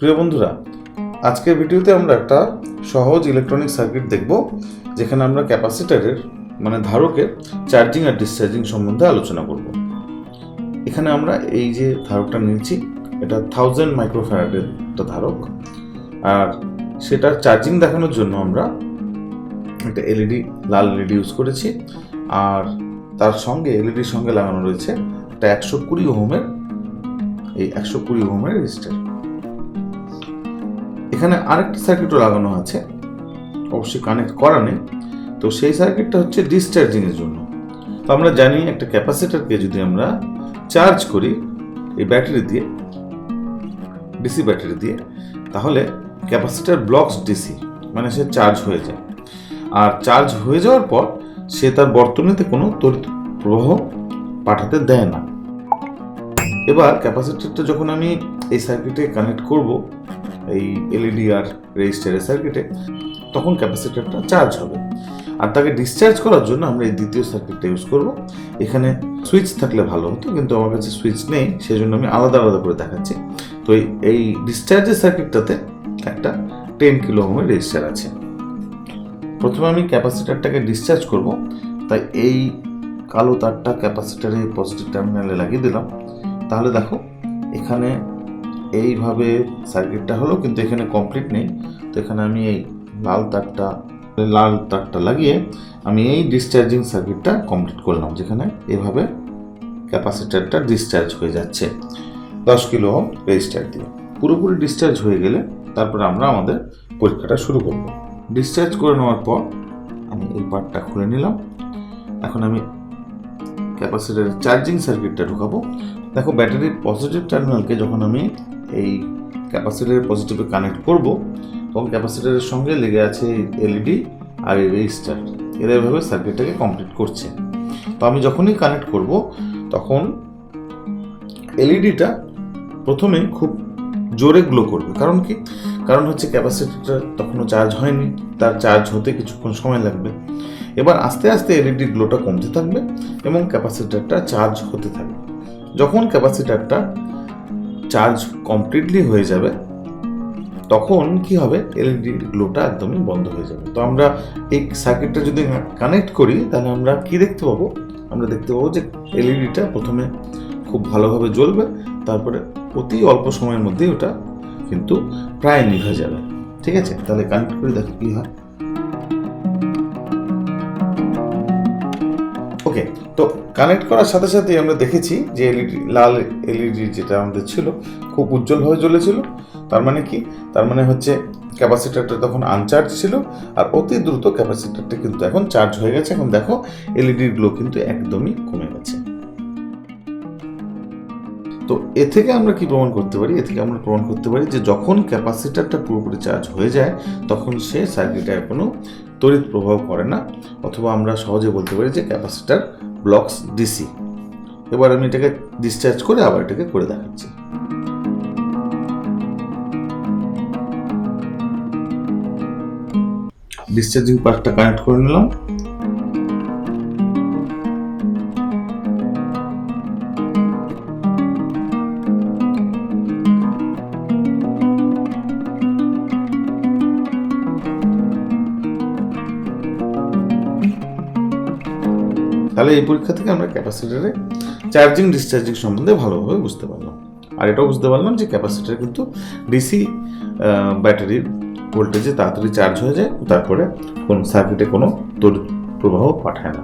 প্রিয় বন্ধুরা, আজকের ভিডিওতে আমরা একটা সহজ ইলেকট্রনিক সার্কিট দেখব, যেখানে আমরা ক্যাপাসিটারের মানে ধারকের চার্জিং আর ডিসচার্জিং সম্বন্ধে আলোচনা করব। এখানে আমরা এই যে ধারকটা নিয়েছি, এটা থাউজেন্ড মাইক্রোফ্যারাডের একটা ধারক। আর সেটার চার্জিং দেখানোর জন্য আমরা একটা এলইডি লাল এলইডি ইউজ করেছি। আর তার সঙ্গে এলইডির সঙ্গে লাগানো রয়েছে একটা একশো কুড়ি ওহমের, এই একশো কুড়ি ওহমের রেজিস্টার এখানে আরেকটি সার্কিটও লাগানো আছে। অবশ্যই কানেক্ট করা নেই। তো সেই সার্কিটটা হচ্ছে ডিসচার্জিংয়ের জন্য। তো আমরা জানি একটা ক্যাপাসিটারকে যদি আমরা চার্জ করি এই ব্যাটারি দিয়ে ডিসি ব্যাটারি দিয়ে, তাহলে ক্যাপাসিটার ব্লকস ডিসি মানে সে চার্জ হয়ে যায়। আর চার্জ হয়ে যাওয়ার পর সে তার বর্তনীতে কোনো তড়িৎ প্রবাহ পাঠাতে দেয় না। এবার ক্যাপাসিটারটা যখন আমি এই সার্কিটে কানেক্ট করব এই এলইডি আর রেজিস্টারের সার্কিটে তখন ক্যাপাসিটারটা চার্জ হবে। আর তাকে ডিসচার্জ করার জন্য আমরা এই দ্বিতীয় সার্কিটটা ইউজ করব। এখানে সুইচ থাকলে ভালো হতো, কিন্তু আমার কাছে সুইচ নেই সেই জন্য আমি আলাদা আলাদা করে দেখাচ্ছি। তো এই- ডিসচার্জের সার্কিটটাতে একটা টেন কিলো ওহমের রেজিস্টার আছে। প্রথমে আমি ক্যাপাসিটারটাকে ডিসচার্জ করব, তাই এই কালো তারটা ক্যাপাসিটারে পজিটিভ টার্মিনালে লাগিয়ে দিলাম। তাহলে দেখো, এখানে এইভাবে সার্কিটটা হলো, কিন্তু এখানে কমপ্লিট নেই। তো এখানে আমি এই লাল তারটা লাল তারটা লাগিয়ে আমি এই ডিসচার্জিং সার্কিটটা কমপ্লিট করলাম, যেখানে এভাবে ক্যাপাসিটারটা ডিসচার্জ হয়ে যাচ্ছে। দশ কিলো ওহম রেজিস্টার দিয়ে। পুরোপুরি ডিসচার্জ হয়ে গেলে তারপর আমরা আমাদের পরীক্ষাটা শুরু করব। ডিসচার্জ করে নেওয়ার পর আমি এই পার্টটা খুলে নিলাম। এখন আমি ক্যাপাসিটারের চার্জিং সার্কিটটা ঢুকাবো। দেখো ব্যাটারির পজিটিভ টার্মিনালকে যখন আমি এই ক্যাপাসিটারের পজিটিভে কানেক্ট করব তখন ক্যাপাসিটারের সঙ্গে লেগে আছে এলইডি আর এই রেজিস্টার এরা এভাবে সার্কিটটাকে কমপ্লিট করছে। তো আমি যখনই কানেক্ট করব, তখন এলইডিটা প্রথমে খুব জোরে গ্লো করবে। কারণ কি? কারণ হচ্ছে ক্যাপাসিটিটা তখনও চার্জ হয়নি, তার চার্জ হতে কিছুক্ষণ সময় লাগবে। এবার আস্তে আস্তে এলইডি গ্লোটা কমতে থাকবে, এবং ক্যাপাসিটারটা চার্জ হতে থাকবে। যখন ক্যাপাসিটারটা চার্জ কমপ্লিটলি হয়ে যাবে, তখন কি হবে? এলইডি গ্লোটা একদমই বন্ধ হয়ে যাবে। তো আমরা এই সার্কিটটা যদি কানেক্ট করি, তাহলে আমরা কি দেখতে পাবো? আমরা দেখতে পাবো যে এলইডিটা প্রথমে খুব ভালোভাবে জ্বলবে, তারপরে অতি অল্প সময়ের মধ্যেই ওটা কিন্তু প্রায় নিভে যাবে। ঠিক আছে? তাহলে কানেক্ট করে দেখো কি হয়। কানেক্ট করার সাথে সাথে আমরা দেখেছি যে এলইডি, লাল এলইডি যেটা আমাদের ছিল, খুব উজ্জ্বলভাবে জ্বলেছিল। তার মানে কি? তার মানে হচ্ছে ক্যাপাসিটারটা তখন আনচার্জ ছিল আর অতি দ্রুত ক্যাপাসিটারটা কিন্তু এখন চার্জ হয়ে গেছে। এখন দেখো এলইডির গ্লো কিন্তু একদমই কমে গেছে। তো এ থেকে আমরা কি প্রমাণ করতে পারি? এ থেকে আমরা প্রমাণ করতে পারি যে যখন ক্যাপাসিটারটা পুরোপুরি চার্জ হয়ে যায়, তখন সে সার্কিটে কোনো তড়িৎ প্রভাব করে না। অথবা আমরা সহজে বলতে পারি যে ক্যাপাসিটার ব্লকস ডিসি এবার আমি এটাকে ডিসচার্জ করে আবার এটাকে করে দেখাচ্ছি। ডিসচার্জিং পার্কটা কানেক্ট করে নিলাম। তাহলে এই পরীক্ষা থেকে আমরা ক্যাপাসিটারে চার্জিং ডিসচার্জিং সম্বন্ধে ভালোভাবে বুঝতে পারলাম। আর এটাও বুঝতে পারলাম যে ক্যাপাসিটার কিন্তু ডিসি ব্যাটারির ভোল্টেজে তাড়াতাড়ি চার্জ হয়ে যায়, তারপরে কোন সার্কিটে কোনো তড়িৎ প্রবাহ পাঠায় না।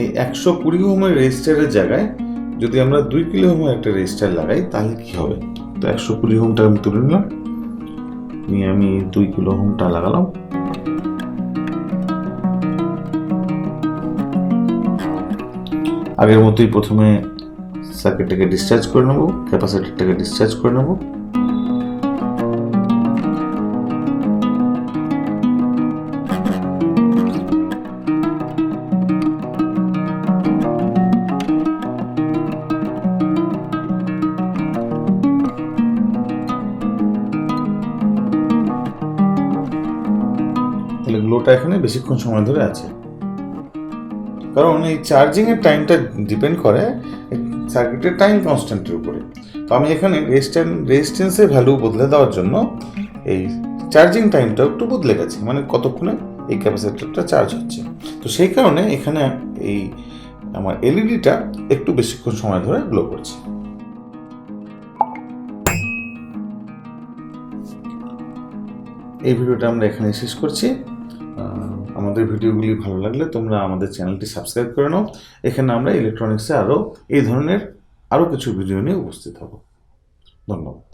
এই একশো কুড়ি ওহমের রেজিস্টারের জায়গায় যদি আমরা দুই কিলো ওহমের একটা রেজিস্টার লাগাই, তাহলে কি হবে? তো একশো কুড়ি হোমটা আমি তুলে নিলাম। নিয়ে আমি দুই কিলো হোমটা লাগালাম। আগের মতোই প্রথমে সার্কিটটাকে ডিসচার্জ করে নেব ক্যাপাসিটারটাকে ডিসচার্জ করে নেব। তাহলে এখানে বেশিক্ষণ সময় ধরে আছে। কারণ এই চার্জিংয়ের টাইমটা ডিপেন্ড করে সার্কিটের টাইম কনস্ট্যান্টের উপরে। তো আমি এখানে রেজিস্ট্যান্স রেজিস্ট্যান্সের ভ্যালু বদলে দেওয়ার জন্য এই চার্জিং টাইমটা একটু বদলে গেছে মানে কতক্ষণে এই ক্যাপাসিটারটা চার্জ হচ্ছে। তো সেই কারণে এখানে এই আমার এলইডিটা একটু বেশিক্ষণ সময় ধরে গ্লো করছে। এই ভিডিওটা আমরা এখানে শেষ করছি। আমাদের ভিডিওগুলি ভালো লাগলে তোমরা আমাদের চ্যানেলটি সাবস্ক্রাইব করে নাও। এখানে আমরা ইলেকট্রনিক্সে আরও এই ধরনের আরও কিছু ভিডিও নিয়ে উপস্থিত হব। ধন্যবাদ।